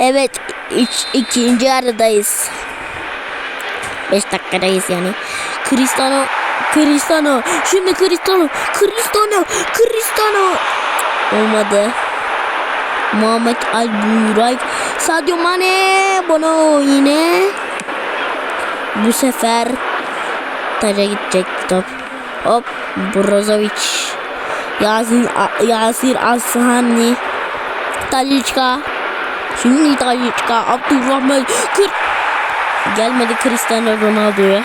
Evet, iç, ikinci yarıdayız. 5 dakikadayız yani. Cristiano, Cristiano, şimdi Cristiano, Cristiano, Cristiano. Olmadı. Muhammed Al Buyrak, Sadio Mane, Bono yine. Bu sefer taca gidecek top. Hop, Brozovic. Yasir, Yasir Ashani. Talisca. Şimdi Talisca. Abdurrahman. Kır. Gelmedi Cristiano Ronaldo'ya.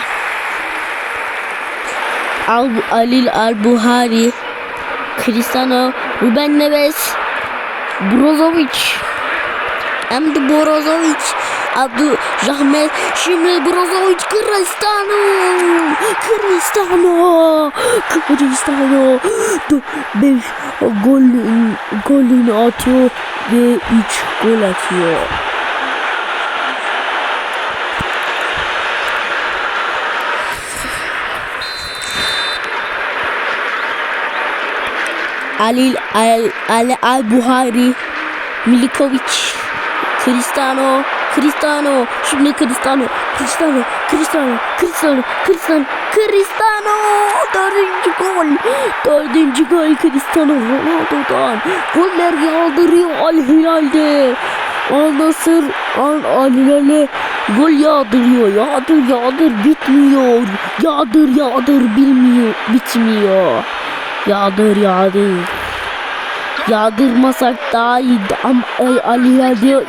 Al Alil Al Buhari. Cristiano. Ruben Neves. Brozovic. Hem de Brozovic. Abdurrahman. Şimdi Brozovic. Cristiano. Cristiano. Cristiano. 5 gol golünü atıyor ve 3 gol atıyor. Alil Al Al Al Buhari Milikovic Cristiano Cristiano şimdi Cristiano Cristiano Cristiano Cristiano Cristiano Cristiano dördüncü gol dördüncü gol Cristiano Ronaldo'dan. Goller yağdırıyor Al Hilal'de. Al Nasır Al Al Hilal'e gol yağdırıyor. Yağdır yağdır bitmiyor. Yağdır yağdır bilmiyor bitmiyor. Yağdır yağdır. Yağdırmasak daha iyi. Ama Ali ya diyor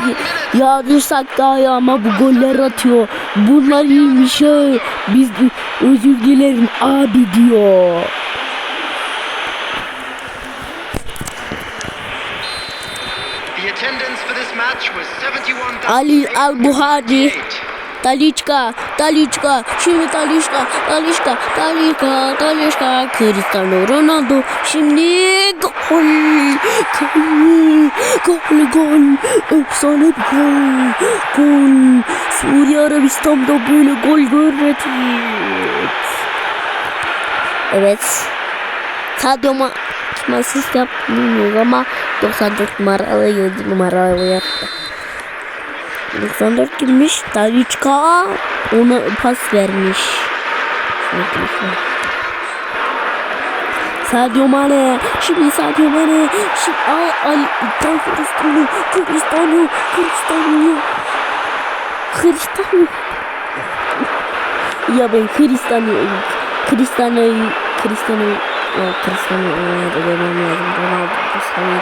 yağdırsak daha iyi ama bu goller atıyor. Bunlar iyiymiş ha. Biz özür dilerim abi diyor. The attendance for this match was 71,888. Ali Al Talisca, Talisca, şimdi Talisca, Talisca, Talisca, Talisca, Cristiano Ronaldo, şimdi gol, gol, gol, gol, efsane bir gol, gol, Suriye Arabistan'da böyle gol görmedik. Evet, Sadio kim asist bilmiyorum ama 94 numaralı 7 numaralı yaptı. 94 kimmiş? Talisca ona pas vermiş. Sadio Mane. Şimdi Sadio Mane. Şimdi al al tam Cristiano. Cristiano. Cristiano. Cristiano. Ya ben Cristiano. Cristiano. Cristiano. Ya Cristiano Ronaldo demem lazım. Ronaldo. Cristiano.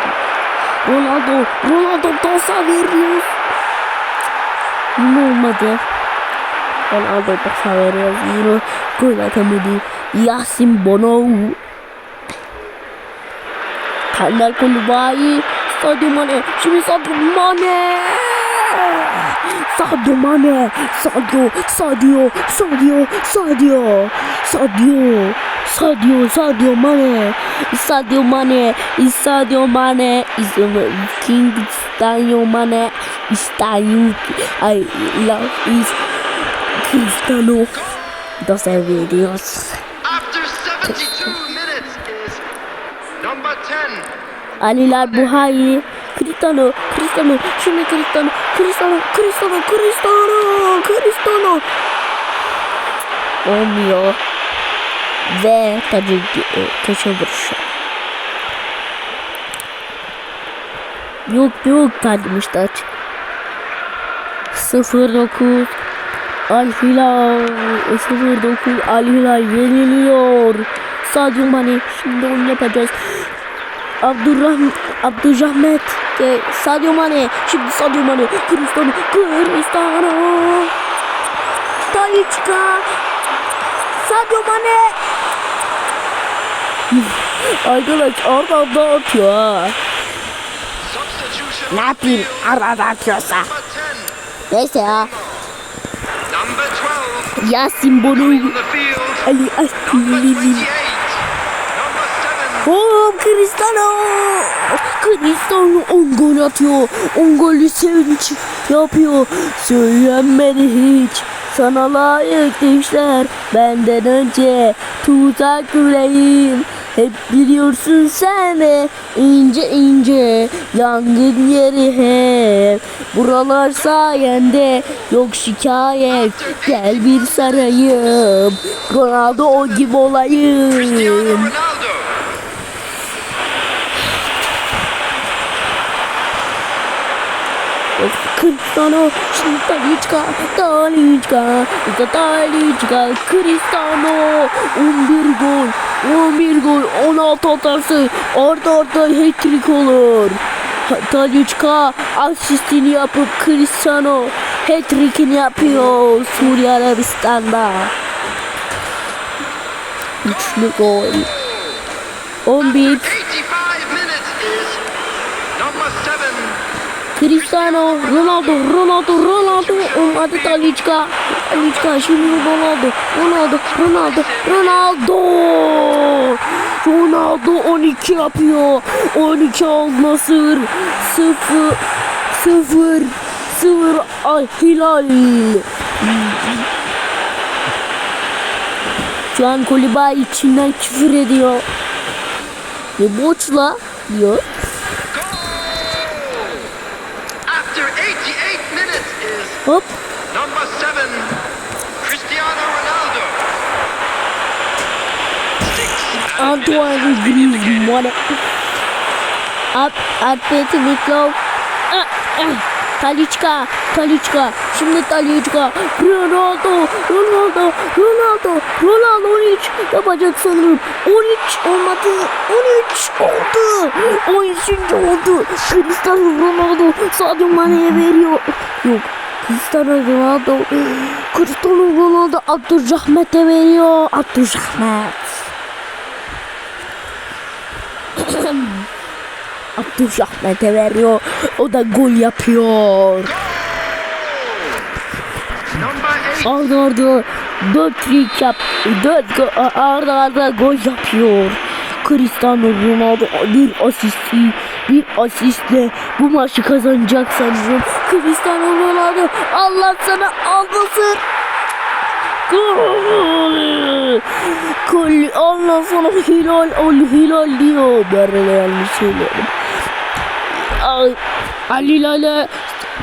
Ronaldo. Ronaldo dansa veriyor. Yine olmadı. Ronaldo pasa veriyor. Yine gol atamadı. Yasin Bono. Kandal Kulubayi. Sadio Mane. Şimdi Sadio Mane. Sadio Mane. Sadio. Sadio. Sadio. Sadio. Sadio. Sadio. Sadio Mane. Sadio Mane. Sadio Mane. Is the King Sadio Mane. Sadio. I love is Cristiano. Dos videos. After 72 minutes is number 10. Aliler Buhari. Cristiano. Cristiano. Şimdi Cristiano. Cristiano. Cristiano. Cristiano. Cristiano. Olmuyor. Ve tabii ki e, köşe vuruşu. Yok yok kalmışlar. 09 Al Hilal 09 Al Hilal yeniliyor. Sadio Mane şimdi onu yapacağız. Abdurrahman Abdurrahmet e, Sadio Mane şimdi Sadio Mane Cristiano Cristiano Talisca Sadio Mane Arkadaş arda arda atıyor ha. Ne yapayım arada atıyorsa. Number 10. Neyse ya. Number 12. Yasin Bono On the field. Ali Number Asli 28. Number 7. Oh Cristiano Cristiano 10 gol atıyor 10 golü sevinç yapıyor Söylenmedi hiç Sana layık düşler Benden önce Tuzak yüreğim Hep biliyorsun sen de ince ince yangın yeri hep. Buralar sayende yok şikayet. Gel bir sarayım Ronaldo o gibi olayım. Cristiano Talisca işte Talisca Cristiano 11 gol 11 gol 16 atarsa arda arda hat-trick olur. Talisca asistini yapıp Cristiano hat-trick'ini yapıyor Suriye Arabistan'da. Üçlü gol. 11 85 minutes is number seven. Cristiano Ronaldo Ronaldo Ronaldo olmadı Talisca Talisca şimdi Ronaldo. Ronaldo Ronaldo Ronaldo. Ronaldo 12 yapıyor. 12 Al Nasır 0 0 0 Al Hilal. Şu an Kolibay içinden küfür ediyor. Ve boçla diyor After 88 minutes is hop number seven. Cristiano Ronaldo. Six. Antoine Griezmann. At, Atlet Miklov. Ah, ah. Taliçka, Taliçka, şimdi Taliçka, Ronaldo, Ronaldo, Ronaldo, Ronaldo 13 yapacak sanırım. 13 olmadı, 13 oldu, 13. oldu. Cristiano Ronaldo Sadio Mane'ye veriyor. Yok, Cristiano Ronaldo, Cristiano Ronaldo Abdülrahmet'e veriyor. Abdülrahmet. Abdülrahmet'e veriyor. O da gol yapıyor. Arda arda 4 trik yap. 4 arda arda gol yapıyor. Cristiano Ronaldo bir asisti bir asistle bu maçı kazanacak sanırım. Cristiano Ronaldo Allah sana almasın. Gol. Gol. Allah sana hilal ol hilal diyor. Ben de yanlış söylüyorum. Ay, Ali Lale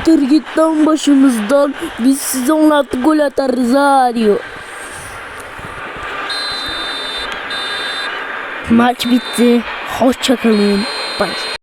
Dur git başımızdan Biz size 16 gol atarız ha diyor Maç bitti Hoşçakalın Bye